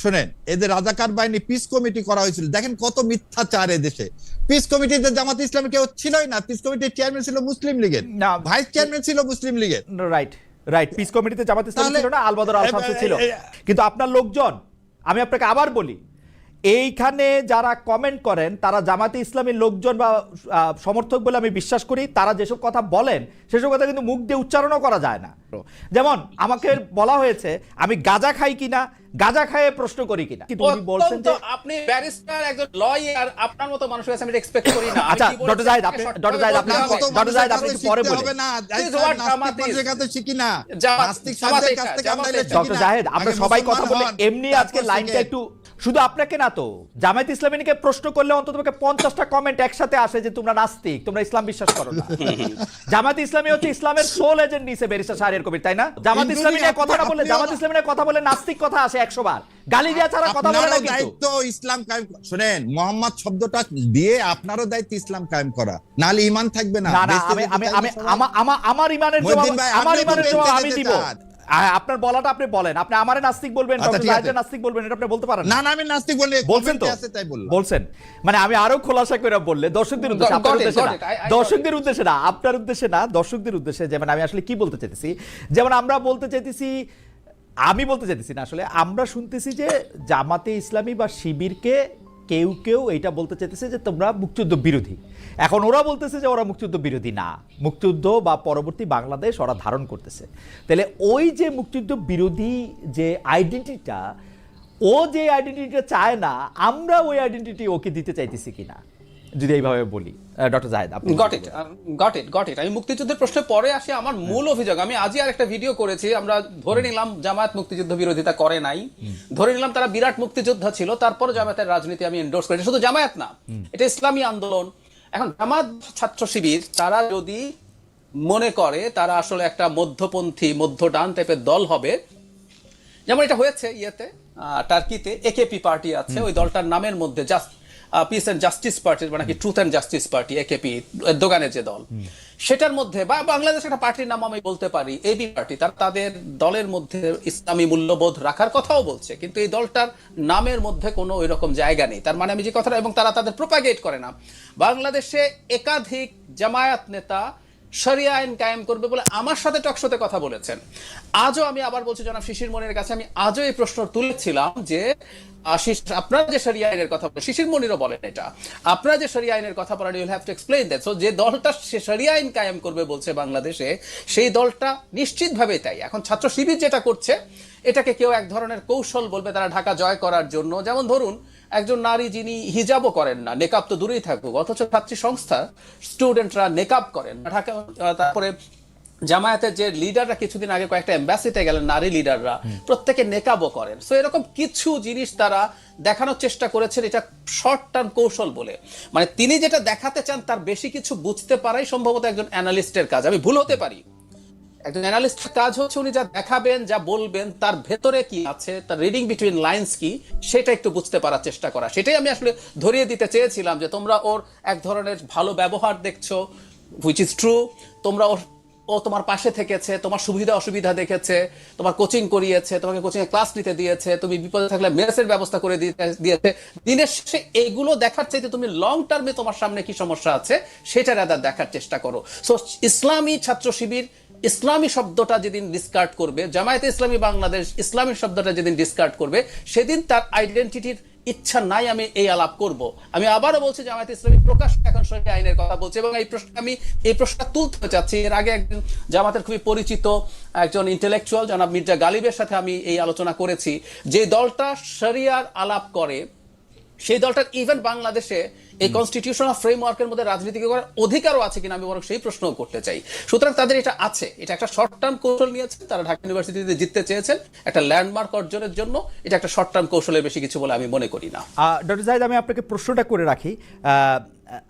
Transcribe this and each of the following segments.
শোনেন এদের রাজাকার বাহিনী পিস কমিটি করা হয়েছিল। দেখেন কত মিথ্যাচার এদেশে। পিস কমিটিতে জামাত ইসলামী কেউ ছিলই না। পিস কমিটির চেয়ারম্যান ছিল মুসলিম লীগের। না। ভাইস চেয়ারম্যান ছিল মুসলিম লীগের। রাইট রাইট পিস কমিটিতে জামাত ইসলাম ছিল না আলবদর আল ছিল। কিন্তু আপনার লোকজন আমি আপনাকে আবার বলি এইখানে যারা কমেন্ট করেন তারা জামাতে ইসলামীর লোকজন বা সমর্থক বলে আমি বিশ্বাস করি তারা যেসব কথা বলেন সেসব কথা কিন্তু মুখ দিয়ে উচ্চারণও করা যায় না। যেমন আমাকে বলা হয়েছে আমি গাজা খাই কিনা গাজা খায়ে প্রশ্ন করি কিনা। কিন্তু উনি বলছেন যে আপনি ব্যারিস্টার একজন লয়ার আপনার মতো মানুষের কাছে আমি এক্সপেক্ট করি না। আচ্ছা, ডক্টর জাহিদ, আপনি- ডক্টর জাহিদ, আপনি-। ডক্টর জাহিদ, আপনি একটু পরে বলুন। হবে না। This is what নাস্তিক জামাত is. পর্যায়ের কাছে শিখি না। নাস্তিক এটা, কাছ থেকে আমরা শিখি ডক্টর। জাহেদ আপনি আগে সবাই কথা বলে এমনি আজকে লাইনটা একটু শুধু আপনাকে না তো জামায়াত ইসলামীকে প্রশ্ন করলে অন্তত পঞ্চাশটা কমেন্ট একসাথে আসে যে তোমরা নাস্তিক তোমরা ইসলাম বিশ্বাস করো না। জামাত ইসলামী হচ্ছে ইসলামের সোল এজেন্ট নিছে ব্যারিস্টার শাহরিয়ার কবির তাই না? জামাত ইসলামী নিয়ে কথা না বললে জামাত ইসলামী নিয়ে কথা বলে নাস্তিক কথা আসে একশো বার। গালি দেওয়া ছাড়া কথা বলে না দায়িত্ব ইসলাম কায়েম শুনেন মোহাম্মদ শব্দটা দিয়ে আপনারও দায়িত্ব ইসলাম কায়েম করা। নাহলে ইমান থাকবে না। না না আমি আমি চাইলে আমি সবাই- আমা- আমা- আমার ইমানের জবাব আমার আপনিও জবাব আমি দিব। আপনার বলাটা আপনি বলেন আপনি আমারে নাস্তিক বলবেন আচ্ছা, ডক্টর নাস্তিক বলবেন এটা আপনি বলতে পারেন না না আমি নাস্তিক বলে বলছেন তো তাই বললাম বলছেন মানে আমি আরও খোলাসা করে বললে দর্শকদের উদ্দেশ্যে আপনার উদ্দেশ্যে না দর্শকদের উদ্দেশ্যে না আপনার উদ্দেশ্যে না দর্শকদের উদ্দেশ্যে যেমন আমি আসলে কি বলতে চাইতেছি যেমন আমরা বলতে চাইতেছি আমি বলতে চাইতেছি না আসলে আমরা শুনতেছি যে জামাতে ইসলামী বা শিবিরকে কেউ কেউ এইটা বলতে চাইতেছে যে তোমরা মুক্তিযুদ্ধ বিরোধী। এখন ওরা বলতেছে যে ওরা মুক্তিযুদ্ধ বিরোধী না। মুক্তিযুদ্ধ বা পরবর্তী বাংলাদেশ ওরা ধারণ করতেছে। তাহলে ওই যে মুক্তিযুদ্ধ বিরোধী যে আইডেন্টিটিটা ও যে আইডেন্টিটিটা চায় না, আমরা ওই আইডেন্টিটি ওকে দিতে চাইতেছি কিনা? যদি এইভাবে বলি ডক্টর জাহেদ আপনি got it got it got it আমি মুক্তিযুদ্ধের প্রশ্নে পরে আসি আমার মূল অভিযোগ। আমি আজই আর একটা ভিডিও করেছি আমরা ধরে নিলাম জামায়াত মুক্তিযুদ্ধ বিরোধিতা করে নাই। ধরে নিলাম তারা বিরাট মুক্তিযোদ্ধা ছিল তারপর জামায়াতের রাজনীতি আমি এন্ডোর্স করেছি। শুধু জামায়াত না এটা ইসলামী আন্দোলন। এখন জামাত ছাত্র শিবির তারা যদি মনে করে তারা আসলে একটা মধ্যপন্থী মধ্য ডান টাইপের দল হবে যেমন এটা হয়েছে ইয়েতে টার্কিতে একেপি পার্টি আছে ওই দলটার নামের মধ্যে just peace and justice party মানে কি truth and justice party AKP দোকানের যে দল। সেটার মধ্যে বা বাংলাদেশ একটা পার্টির নাম আমি বলতে পারি এবি পার্টি তার তাদের দলের মধ্যে ইসলামী মূল্যবোধ রাখার কথাও বলছে কিন্তু এই দলটার নামের মধ্যে কোনো ওই রকম জায়গা নেই। তার মানে আমি যে কথাটা এবং তারা তাদের প্রোপাগেট করে না। বাংলাদেশে একাধিক জামায়াত নেতা শরিয়া আইন কায়েম করবে বলে আমার সাথে টকশোতে কথা বলেছেন। আজও আমি আবার বলছি জনাব শিশির মনের কাছে আমি আজও এই প্রশ্ন তুলেছিলাম যে আশিস যে আইনের কথা বলেন, শিশির মনিরও বলেন এটা। যে আইনের কথা বলেন have to explain that so যে দলটা সে আইন কায়েম করবে বলছে বাংলাদেশে, সেই দলটা নিশ্চিতভাবেই তাই। এখন ছাত্র শিবির যেটা করছে, এটাকে কেউ এক ধরনের কৌশল বলবে তারা ঢাকা জয় করার জন্য। যেমন ধরুন, একজন নারী যিনি হিজাবও করেন না, নেকাব তো দূরেই থাকুক, অথচ ছাত্রী সংস্থা স্টুডেন্টরা নেকাব করেন ঢাকা, তারপরে জামায়াতের যে লিডাররা কিছুদিন আগে কয়েকটা এম্বাসিতে গেলেন নারী লিডাররা প্রত্যেকে নেকাবও করেন। সো এরকম কিছু জিনিস তারা দেখানোর চেষ্টা করেছেন এটা শর্ট টার্ম কৌশল বলে। মানে তিনি যেটা দেখাতে চান তার বেশি কিছু বুঝতে পারাই সম্ভবত একজন অ্যানালিস্টের কাজ। আমি ভুল হতে পারি। একজন অ্যানালিস্টের কাজ হচ্ছে উনি যা দেখাবেন যা বলবেন তার ভেতরে কি আছে তার রিডিং বিটুইন লাইন্স কি সেটা একটু বুঝতে পারার চেষ্টা করা। সেটাই আমি আসলে ধরিয়ে দিতে চেয়েছিলাম যে তোমরা ওর এক ধরনের ভালো ব্যবহার দেখছ হুইচ ইজ ট্রু তোমরা ওর ও তোমার পাশে থেকেছে, তোমার সুবিধা অসুবিধা দেখেছে, তোমার কোচিং করিয়েছে, তোমাকে কোচিং এ ক্লাস নিতে দিয়েছে, তুমি বিপদে থাকলে মেসের ব্যবস্থা করে দিয়েছে। দিনের শেষে এইগুলো দেখার চাইতে তুমি লং টার্মে তোমার সামনে কি সমস্যা আছে, সেটা রাদার দেখার চেষ্টা করো। সো ইসলামী ছাত্র শিবির, ইসলামী শব্দটা যেদিন ডিসকার্ড করবে, জামায়াতে ইসলামী বাংলাদেশ, ইসলামী শব্দটা যেদিন ডিসকার্ড করবে, সেদিন তার আইডেন্টিটির ইচ্ছা নাই আমি এই আলাপ করব। আমি আবারও বলছি জামায়াত ইসলামী প্রকাশ এখন সরকারি আইনের কথা বলছে এবং এই প্রশ্ন আমি এই প্রশ্নটা তুলতে চাচ্ছি। এর আগে একজন জামাতের খুবই পরিচিত একজন ইন্টেলেকচুয়াল জনাব মির্জা গালিবের সাথে আমি এই আলোচনা করেছি। যে দলটা শরিয়ার আলাপ করে সেই দলটার ইভেন বাংলাদেশে এই কনস্টিটিউশনাল ফ্রেমওয়ার্কের মধ্যে রাজনীতি করার অধিকারও আছে কিনা আমি বরং সেই প্রশ্নও করতে চাই। সুতরাং তাদের এটা আছে। এটা একটা শর্ট টার্ম কৌশল নিয়েছেন তারা ঢাকা ইউনিভার্সিটিতে জিততে চেয়েছেন। একটা ল্যান্ডমার্ক অর্জনের জন্য এটা একটা শর্ট টার্ম কৌশলের বেশি কিছু বলে আমি মনে করি না। ডক্টর জাহিদ আমি আপনাকে প্রশ্নটা করে রাখি।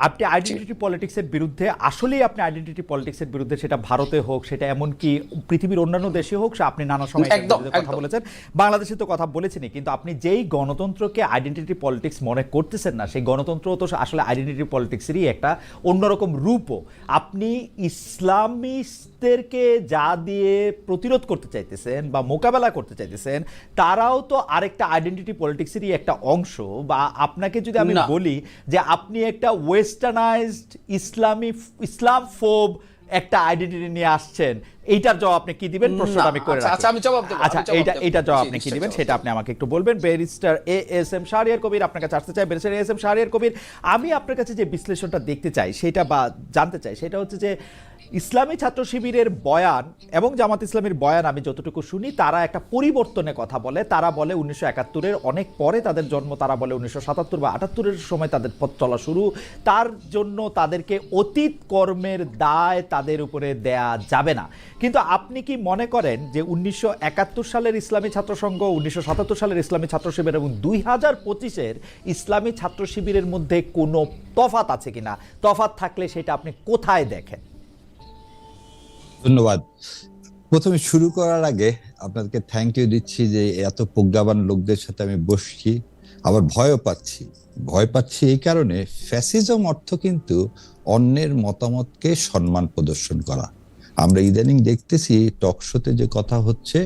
আপনি আইডেন্টিটি পলিটিক্সের বিরুদ্ধে আসলেই আপনি আইডেন্টিটি পলিটিক্সের বিরুদ্ধে সেটা ভারতে হোক সেটা এমনকি পৃথিবীর অন্যান্য দেশে হোক সে আপনি নানা সময় কথা বলেছেন। বাংলাদেশে তো কথা বলেছেনই কিন্তু আপনি যেই গণতন্ত্রকে আইডেন্টিটি পলিটিক্স মনে করতেছেন না সেই গণতন্ত্র তো আসলে আইডেন্টিটি পলিটিক্সেরই একটা অন্যরকম রূপও। আপনি ইসলামিস্টদেরকে যা দিয়ে প্রতিরোধ করতে চাইতেছেন বা মোকাবেলা করতে চাইতেছেন তারাও তো আরেকটা আইডেন্টিটি পলিটিক্সেরই একটা অংশ বা আপনাকে যদি আমি বলি যে আপনি একটা ওয়েস্টার্নাইজড ইসলামী ইসলাম ফোব একটা আইডেন্টিটি নিয়ে আসছেন। এইটার জবাব আপনি কি দিবেন? প্রশ্নটা আমি করে আচ্ছা, আচ্ছা, আমি জবাব দেবো, আচ্ছা এইটা। এইটা জবাব আপনি কি দিবেন? সেটা আপনি আমাকে একটু বলবেন। Barrister A S M Shahriar Kabir আপনার কাছে আসতে চাই। Barrister A S M Shahriar Kabir আমি আপনার কাছে যে বিশ্লেষণটা দেখতে চাই সেটা বা জানতে চাই সেটা হচ্ছে যে ইসলামী ছাত্র শিবিরের বয়ান এবং জামাত ইসলামের বয়ান আমি যতটুকু শুনি তারা একটা পরিবর্তনের কথা বলে। তারা বলে উনিশশো একাত্তরের অনেক পরে তাদের জন্ম তারা বলে উনিশশো সাতাত্তর বা আটাত্তরের সময় তাদের পথ চলা শুরু। তার জন্য তাদেরকে অতীত কর্মের দায় তাদের উপরে দেয়া যাবে না। কিন্তু আপনি কি মনে করেন যে উনিশশো একাত্তর সালের ইসলামী ছাত্র সংঘ, উনিশশো সাতাত্তর সালের ইসলামী ছাত্র শিবির এবং দুই হাজার পঁচিশের ইসলামী ছাত্র শিবিরের মধ্যে কোনো তফাত আছে কিনা? তফাত থাকলে সেটা আপনি কোথায় দেখেন? ধন্যবাদ। প্রথমে শুরু করার আগে আপনাদেরকে থ্যাংক ইউ দিচ্ছি যে এত প্রজ্ঞাবান লোকদের সাথে আমি বসছি। আবার ভয়ও পাচ্ছি। ভয় পাচ্ছি এই কারণে ফ্যাসিজম অর্থ কিন্তু অন্যের মতামতকে সম্মান প্রদর্শন করা। আমরা ইদানিং দেখতেছি টকশোতে যে কথা হচ্ছে,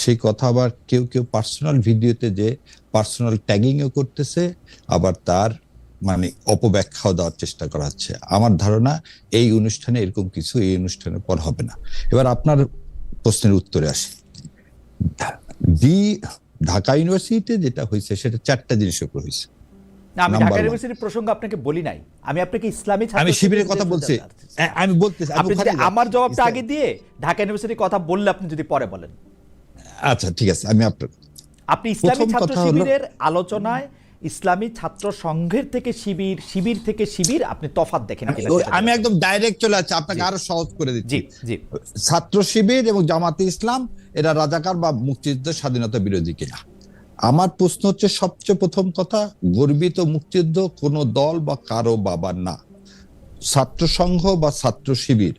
সেই কথা আবার কেউ কেউ পার্সোনাল ভিডিওতে যে পার্সোনাল ট্যাগিংও করতেছে, আবার তার মানে অপব্যাখ্যাও দেওয়ার চেষ্টা করা হচ্ছে। আমার ধারণা এই অনুষ্ঠানে এরকম কিছু এই অনুষ্ঠানের পর হবে না। এবার আপনার প্রশ্নের উত্তরে আসি। দি ঢাকা ইউনিভার্সিটিতে যেটা হয়েছে, সেটা চারটা জিনিসের উপর হয়েছে। না আমি ঢাকা ইউনিভার্সিটির প্রসঙ্গ আপনাকে বলি নাই। আমি আপনাকে ইসলামী ছাত্র আমি শিবিরের কথা বলছি। আমি বলতেছি আপনি যদি আমার জবাবটা আগে দিয়ে ঢাকা ইউনিভার্সিটির কথা বললে আপনি যদি পরে বলেন। আচ্ছা ঠিক আছে আমি আপনার আপনি ইসলামী ছাত্র শিবিরের আলোচনায় ইসলামী ছাত্র সংঘের থেকে শিবির শিবির থেকে শিবির আপনি তফাত দেখেন আমি একদম ডাইরেক্ট চলে যাচ্ছি আপনাকে আরও সহজ করে দিচ্ছি। জি জি। ছাত্র শিবির এবং জামাতে ইসলাম এরা রাজাকার বা মুক্তিযুদ্ধ স্বাধীনতা বিরোধী কিনা। আমার প্রশ্ন হচ্ছে, সবচেয়ে প্রথম কথা, গর্বিত মুক্তিযুদ্ধ কোনো দল বা কারও বাবার না। ছাত্র সংঘ বা ছাত্র শিবির,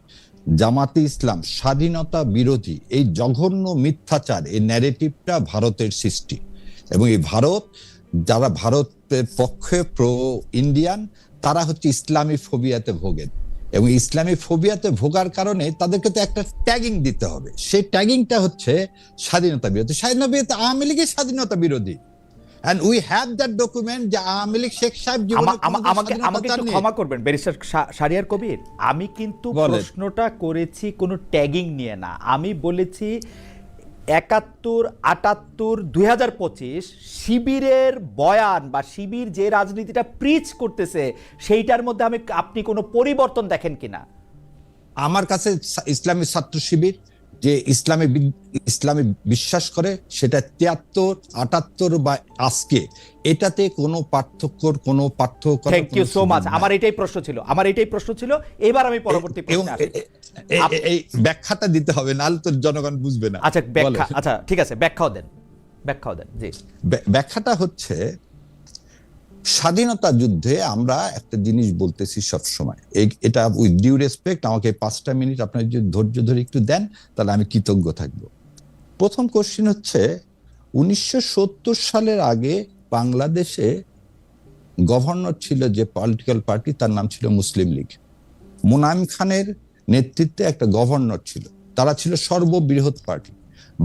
জামাতে ইসলাম, স্বাধীনতা বিরোধী, এই জঘন্য মিথ্যাচার, এই ন্যারেটিভটা ভারতের সৃষ্টি। এবং এই ভারত, যারা ভারতের পক্ষে প্রো ইন্ডিয়ান তারা হচ্ছে ইসলামী ফোবিয়াতে ভোগেন। এবং ইসলামী ফোবিয়াতে ভোগার কারণে তাদেরকে তো একটা ট্যাগিং দিতে হবে। সেই ট্যাগিংটা হচ্ছে স্বাধীনতা বিরোধী। স্বাধীনতা বিরোধী আওয়ামী লীগের স্বাধীনতা বিরোধী। And we have that document যে আওয়ামী লীগ শেখ সাহেব আমাকে আমাকে একটু ক্ষমা করবেন ব্যারিস্টার সারিয়ার কবির। আমি কিন্তু। প্রশ্নটা করেছি কোনো ট্যাগিং নিয়ে না। আমি বলেছি একাত্তর, আটাত্তর, দুই শিবিরের বয়ান বা শিবির যে রাজনীতিটা প্রিচ করতেছে, সেইটার মধ্যে আমি, আপনি কোনো পরিবর্তন দেখেন কিনা? আমার কাছে ইসলামী ছাত্র শিবির যে ইসলামে ইসলামে বিশ্বাস করে সেটা তিয়াত্তর আটাত্তর বা আজকে। এটাতে কোনো পার্থক্যর কোনো পার্থক্য থ্যাংক ইউ সো মাচ আমার এটাই প্রশ্ন ছিল। আমার এটাই প্রশ্ন ছিল। এবার আমি পরবর্তী এই ব্যাখ্যাটা দিতে হবে নাহলে তো জনগণ বুঝবে না। আচ্ছা ব্যাখ্যা আচ্ছা ঠিক আছে ব্যাখ্যাও দেন। ব্যাখ্যাও দেন জি। ব্যাখ্যাটা হচ্ছে স্বাধীনতা যুদ্ধে আমরা একটা জিনিস বলতেছি সব সময় এটা উইথ ডিউ রেসপেক্ট আমাকে পাঁচটা মিনিট আপনার যদি ধৈর্য ধরে একটু দেন, তাহলে আমি কৃতজ্ঞ থাকব। প্রথম কোশ্চিন হচ্ছে, উনিশশো সত্তর সালের আগে বাংলাদেশে গভর্নর ছিল যে পলিটিক্যাল পার্টি তার নাম ছিল মুসলিম লীগ। মুনাইম খানের নেতৃত্বে একটা গভর্নর ছিল। তারা ছিল সর্ববৃহৎ পার্টি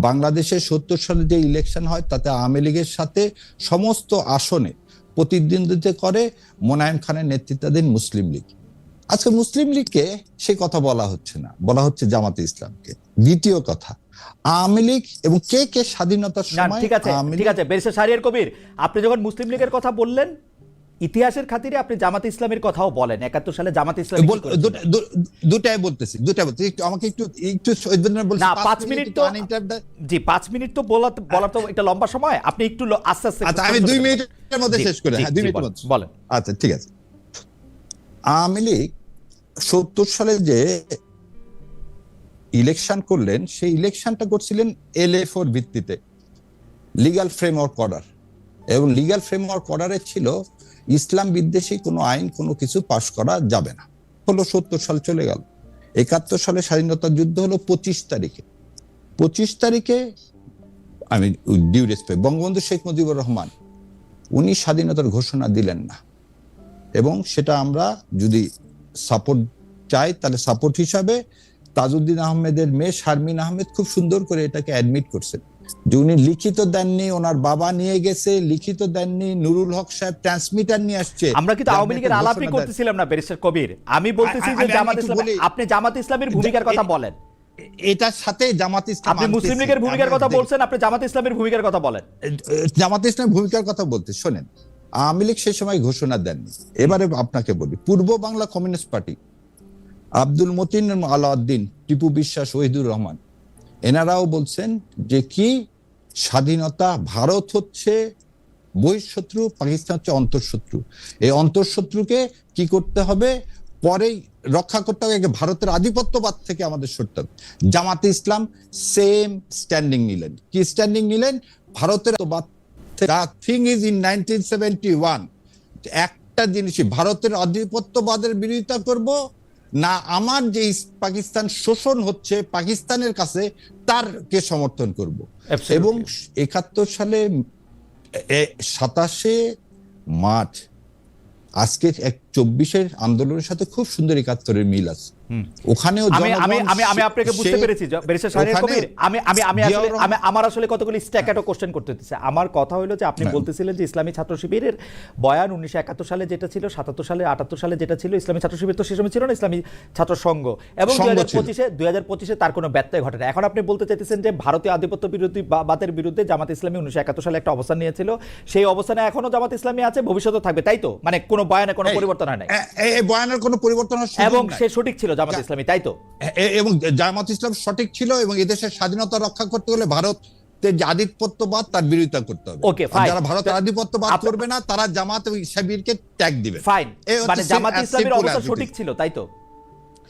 বাংলাদেশে সত্তর সালে যে ইলেকশন হয়, তাতে আওয়ামী লীগের সাথে সমস্ত আসনে প্রতিদ্বন্দ্বিতা করে মোনায়েম খানের নেতৃত্বাধীন মুসলিম লীগ। আজকে মুসলিম লীগকে সে কথা বলা হচ্ছে না বলা হচ্ছে জামাতে ইসলামকে। দ্বিতীয় কথা আওয়ামী লীগ এবং কে কে স্বাধীনতার সময় ঠিক আছে ঠিক আছে সারিয়ার কবির আপনি যখন মুসলিম লীগের কথা বললেন ইতিহাসের খাতিরে আপনি জামাত ইসলামের কথাও বলেন। একাত্তর সালে জামাত ইসলাম বল- দুটাই বলতেছি দুটাই বলতেছি। আমাকে একটু একটু না পাঁচ মিনিট তো জি পাঁচ মিনিট তো বলা বলার তো এটা লম্বা সময়। আপনি একটু আস্তে আস্তে আচ্ছা আমি দুই মিনিটের মধ্যে শেষ করে হ্যাঁ দুই জি, মিনিটের বলেন, মধ্যে। বলেন। আচ্ছা ঠিক আছে। আওয়ামী লীগ সত্তর সালে যে ইলেকশন করলেন সেই ইলেকশনটা করছিলেন এলএফওর ভিত্তিতে লিগ্যাল ফ্রেমওয়ার্ক অর্ডার এবং লিগ্যাল ফ্রেমওয়ার্ক অর্ডারে ছিল ইসলাম বিদ্বেষী কোনো আইন, কোনো কিছু পাশ করা যাবে না। হলো সত্তর সাল চলে গেল। একাত্তর সালে স্বাধীনতা যুদ্ধ হলো পঁচিশ তারিখে। পঁচিশ তারিখে, আমি ডিউ রেসপেক্ট বঙ্গবন্ধু শেখ মুজিবুর রহমান, উনি স্বাধীনতার ঘোষণা দিলেন না। এবং সেটা আমরা যদি সাপোর্ট চাই, তাহলে সাপোর্ট হিসাবে তাজউদ্দিন আহমেদের মেয়ে শারমিন আহমেদ খুব সুন্দর করে এটাকে অ্যাডমিট করছেন। যে উনি লিখিত দেননি ওনার বাবা নিয়ে গেছে লিখিত দেননি নুরুল হক সাহেব ট্রান্সমিটার নিয়ে আসছে। আমরা কিন্তু আওয়ামী লীগের আলাপই করতেছিলাম না ব্যারিস্টার কবির। আমি বলতেছি যে জামাত ইসলাম আপনি জামাত ইসলামের ভূমিকার কথা বলেন। এটার সাথে জামাত ইসলাম আপনি মুসলিম লীগের ভূমিকার কথা বলছেন আপনি জামাত ইসলামের ভূমিকার কথা বলেন। জামাত ইসলামের ভূমিকার কথা বলতে শোনেন আওয়ামী লীগ সেই সময় ঘোষণা দেননি। এবারে আপনাকে বলি পূর্ব বাংলা কমিউনিস্ট পার্টি আব্দুল মতিন আলাউদ্দিন টিপু বিশ্বাস ওহিদুর রহমান এনারাও বলছেন যে কি? স্বাধীনতা ভারত হচ্ছে বহিঃশত্রু, পাকিস্তান হচ্ছে অন্তঃশত্রু। এই অন্তঃশত্রুকে কি করতে হবে? পরেই রক্ষা করতে হবে ভারতের আধিপত্যবাদ থেকে আমাদের সরতে হবে। জামাতে ইসলাম সেম স্ট্যান্ডিং নিলেন। কি স্ট্যান্ডিং নিলেন? ভারতের thing is in nineteen seventy one একটা জিনিসই ভারতের আধিপত্যবাদের বিরোধিতা করব না আমার যে পাকিস্তান শোষণ হচ্ছে পাকিস্তানের কাছে তারকে সমর্থন করব। এবং একাত্তর সালে সাতাশে মার্চ আজকের এক চব্বিশের আন্দোলনের সাথে খুব সুন্দর একাত্তরের মিল আছে। ওখানেও আমি আমি আমি আপনাকে বুঝতে পেরেছি কবির। আমি আমি আমি আসলে আমি আমার আসলে কতগুলি স্ট্যাকেটো কোশ্চেন করতে হচ্ছে আমার কথা হলো যে আপনি। বলতেছিলেন যে ইসলামী ছাত্র শিবিরের বয়ান উনিশশো একাত্তর সালে যেটা ছিল সাতাত্তর সালে আটাত্তর সালে যেটা ছিল ইসলামী ছাত্র শিবির তো সে সময় ছিল না ইসলামী ছাত্র সংঘ। এবং সংঘ হাজার পঁচিশে দুই হাজার পঁচিশে তার কোনো ব্যত্যয় ঘটে না এখন আপনি বলতে চাইতেছেন যে ভারতীয় আধিপত্য বিরোধী বাদের বিরুদ্ধে জামাত ইসলামী উনিশশো একাত্তর সালে একটা অবস্থান নিয়েছিল। সেই অবস্থানে এখনও জামাত ইসলামী আছে ভবিষ্যতে থাকবে। তাই তো? মানে কোনো বয়ানে কোনো পরিবর্তন হয় না বয়ানের কোনো পরিবর্তন এবং সে সঠিক ছিল। জামাত ইসলামী তাই তো? এবং জামাত ইসলাম সঠিক ছিল এবং এদেশের স্বাধীনতা রক্ষা করতে হলে ভারত যে আধিপত্যবাদ তার বিরোধিতা করতে হবে। ওকে যারা ভারতের আধিপত্যবাদ করবে না তারা জামাত এবং শিবিরকে ট্যাগ দিবে। ফাইন মানে জামাত ইসলামের অবস্থা সঠিক ছিল তাই তো?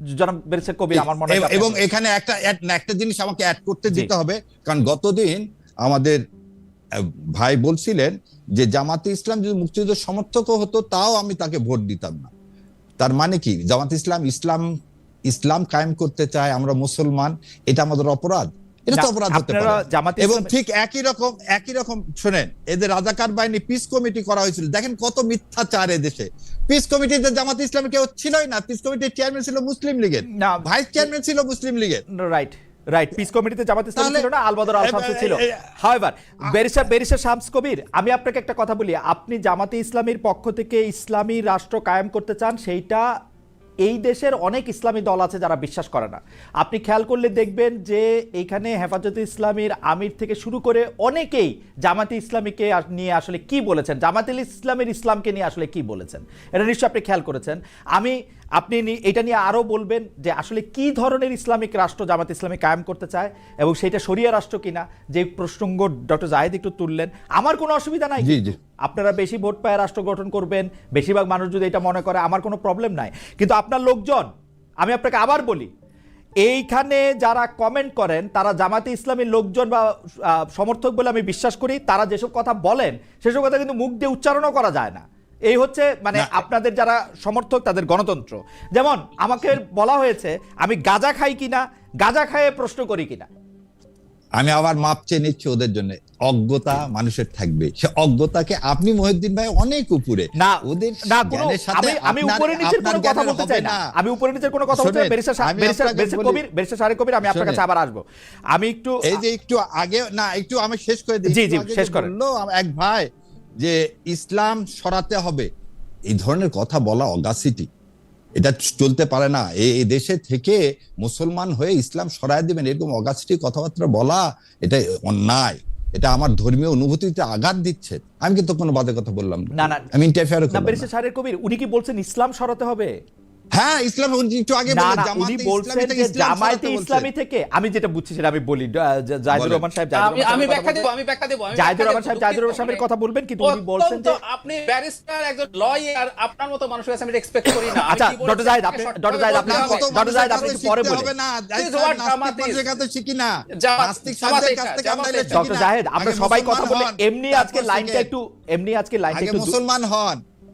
জনাব ব্যারিস্টার কবির আমার মনে হয় এবং- এখানে একটা একটা জিনিস আমাকে অ্যাড করতে দিতে হবে কারণ গতদিন আমাদের ভাই বলছিলেন যে জামাতে ইসলাম যদি মুক্তিযুদ্ধের সমর্থক হতো তাও আমি তাকে ভোট দিতাম না। তার মানে কি? জামাত ইসলাম ইসলাম ইসলাম কায়েম করতে চায় আমরা মুসলমান এটা আমাদের অপরাধ। এটা তো অপরাধ হতে পারে। এবং ঠিক একই রকম একই রকম শোনেন এদের রাজাকার বাহিনী পিস কমিটি করা হয়েছিল। দেখেন কত মিথ্যাচার দেশে পিস কমিটিতে জামাত ইসলাম কেউ ছিলই না। পিস কমিটির চেয়ারম্যান ছিল মুসলিম লীগের। ভাইস চেয়ারম্যান ছিল মুসলিম লীগের। রাইট রাইট পিস কমিটিতে জামাত ইসলাম ছিল না আলবদর আল শামসু ছিল। হাওয়েভার বেরিসা বেরিসা শামস কবির আমি আপনাকে একটা কথা বলি। আপনি জামাতে ইসলামীর পক্ষ থেকে ইসলামী রাষ্ট্র কায়েম করতে চান সেইটা এই দেশের অনেক ইসলামী দল আছে যারা বিশ্বাস করে না। আপনি খেয়াল করলে দেখবেন যে এইখানে হেফাজতে ইসলামীর আমির থেকে শুরু করে অনেকেই জামাতে ইসলামীকে নিয়ে আসলে কি বলেছেন? জামাতে ইসলামের ইসলামকে নিয়ে আসলে কি বলেছেন? এটা নিশ্চয়ই আপনি খেয়াল করেছেন। আমি আপনি এটা নিয়ে আরও বলবেন যে আসলে কি ধরনের ইসলামিক রাষ্ট্র জামাত ইসলামী কায়েম করতে চায় এবং সেটা শরিয়া রাষ্ট্র কিনা? যে প্রসঙ্গ ডক্টর জাহেদ একটু তুললেন। আমার কোনো অসুবিধা নাই জি, জি। আপনারা বেশি ভোট পায় রাষ্ট্র গঠন করবেন বেশিরভাগ মানুষ যদি এটা মনে করে আমার কোনো প্রবলেম নাই। কিন্তু আপনার লোকজন আমি আপনাকে আবার বলি এইখানে যারা কমেন্ট করেন তারা জামাতে ইসলামী লোকজন বা সমর্থক বলে আমি বিশ্বাস করি তারা যেসব কথা বলেন সেসব কথা কিন্তু মুখ দিয়ে উচ্চারণও করা যায় না। এই হচ্ছে মানে আপনাদের যারা সমর্থক তাদের গণতন্ত্র। যেমন আমাকে বলা হয়েছে আমি গাজা খাই কিনা গাজা খায়ে প্রশ্ন করি কিনা। আমি আবার মাপ চেয়ে নিচ্ছি ওদের জন্য। অজ্ঞতা মানুষের থাকবে। সে অজ্ঞতাকে আপনি মহিউদ্দিন ভাই অনেক উপরে। না ওদের না আমি আমি উপরে নিচের কোনো কথা বলতে চাই না। আমি উপরে নিচের কোনো কথা বলতে চাই বেরিসা বেরিসা বেরিসা কবির বেরিসা সারে কবির আমি আপনার কাছে আবার আসব। আমি একটু এই যে একটু আগে না একটু আমি শেষ করে দিই। জি, জি, শেষ যে করেন। বলল এক ভাই যে ইসলাম সরাতে হবে। এই ধরনের কথা বলা অগাসিটি এটা চলতে পারে না। এই দেশে থেকে মুসলমান হয়ে ইসলাম সরাই দেবেন এরকম অগাস্টি কথাবার্তা বলা এটা অন্যায়। এটা আমার ধর্মীয় অনুভূতিতে আঘাত দিচ্ছে। আমি কিন্তু কোনো বাদে কথা বললাম না, না। আমি ইন্টারফেয়ার কবির উনি কি বলছেন ইসলাম সরাতে হবে? হ্যাঁ ইসলাম একটু আগে উনি ইসলামী বলছেন থেকে যে জামায়াতে ইসলামী থেকে আমি যেটা বুঝছি সেটা আমি বলি। জাহিদুর রহমান সাহেব জাহিদুর আমি ব্যাখ্যা দেবো আমি ব্যাখ্যা দেবো জাহিদুর রহমান সাহেব জাহিদুর রহমান সাহেবের কথা বলবেন কিন্তু উনি বলছেন যে আপনি ব্যারিস্টার একজন লয়ার আপনার মতো মানুষের কাছে আমি এক্সপেক্ট করি না। আচ্ছা, ডক্টর জাহিদ, আপনি- ডক্টর জাহিদ, আপনি- ডক্টর জাহিদ, আপনি একটু পরে বলেন। থেকে আমরা ডক্টর সবাই কথা বলে এমনি আজকে লাইনটা একটু এমনি আজকে লাইনটা একটু মুসলমান হন।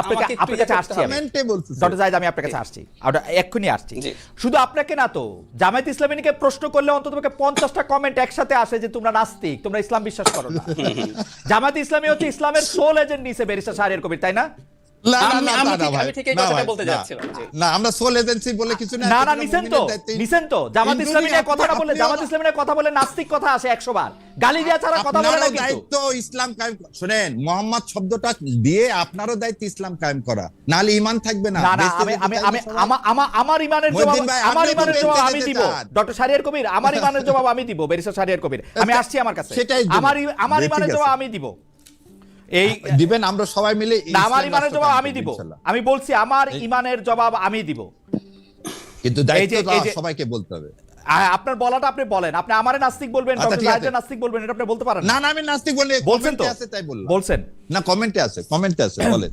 আপনাকে আপনার কাছে আসছি করতে আমি। হবে। কমেন্টে বলতেছে। ডক্টর জাহিদ আমি আপনার কাছে আসছি। এক্ষুনি আসছি। শুধু আপনাকে না তো জামায়াত ইসলামীকে প্রশ্ন করলে অন্তত পঞ্চাশটা কমেন্ট একসাথে আসে যে তোমরা নাস্তিক তোমরা ইসলাম বিশ্বাস করো না। জামায়াত ইসলামী হচ্ছে ইসলামের সোল এজেন্ট নিছে বেরিসা সাহের কবির তাই না? না না আমি- না আমি না, ঠিক- ভাই, আমি ঠিক এই না কথাটা ভাই, বলতে না, যাচ্ছিলাম, জি। না আমরা সোল এজেন্সি বলে কিছু না না না নিছেন তো নিছেন তো। জামাত ইসলামী নিয়ে আপনি- কথা না বললে আপনিও- জামাত ইসলামী নিয়ে কথা বলে নাস্তিক কথা আসে একশো বার। গালি দেওয়া ছাড়া কথা বলে না আপনারও কিন্তু। দায়িত্ব ইসলাম কায়েম ক- শুনেন মোহাম্মদ শব্দটা দিয়ে আপনারও দায়িত্ব ইসলাম কায়েম করা। থাকবে না। না না আমি আমার ইমানের জবাব আমার আমি যেতে দিব। চান। ডক্টর শারিয়ার কবির আমার ইমানের জবাব আমি দিব বেরিসা শারিয়ার কবির। আমি আসছি আমার কাছে। সেটাই আমার আমার জি, ইমানের জবাব আমি দিব। এই দিবেন আমরা সবাই মিলে আমার ইমানের জবাব আমি দিব। আমি বলছি আমার ইমানের জবাব আমি দিব। কিন্তু দায়িত্ব সবাইকে বলতে হবে। আপনার বলাটা আপনি বলেন। আপনি আমারে নাস্তিক বলবেন আচ্ছা, ডক্টর নাস্তিক বলবেন এটা আপনি বলতে পারেন না। না আমি নাস্তিক বলে বলছেন তো? আছে তাই বললাম। বলছেন। না কমেন্টে আছে কমেন্টে আছে বলেন।